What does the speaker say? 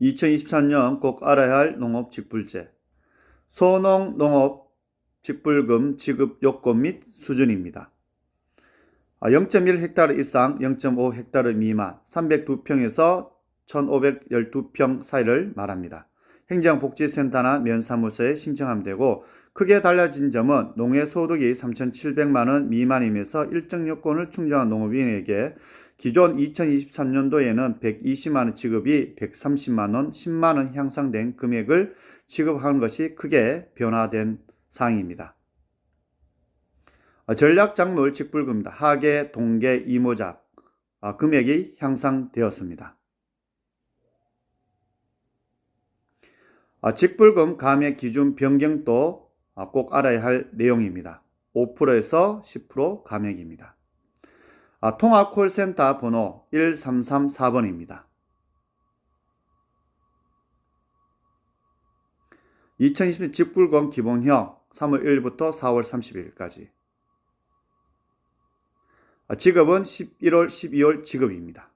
2023년 꼭 알아야 할 농업 직불제. 소농 농업 직불금 지급 요건 및 수준입니다. 0.1헥타르 이상 0.5헥타르 미만 302평에서 1512평 사이를 말합니다. 행정복지센터나 면사무소에 신청하면 되고 크게 달라진 점은 농해 소득이 3,700만 원 미만이면서 일정 요건을 충족한 농업인에게 기존 2023년도에는 120만 원 지급이 130만 원, 10만 원 향상된 금액을 지급하는 것이 크게 변화된 사항입니다. 어, 전략작물 직불금입니다. 하계, 동계, 이모작 아, 금액이 향상되었습니다. 아, 직불금 감액 기준 변경도 아, 꼭 알아야 할 내용입니다. 5%에서 10% 감액입니다. 아, 통합 콜센터 번호 1334번입니다. 2020년 직불금 기본형 3월 1일부터 4월 30일까지. 아, 지급은 11월, 12월 지급입니다.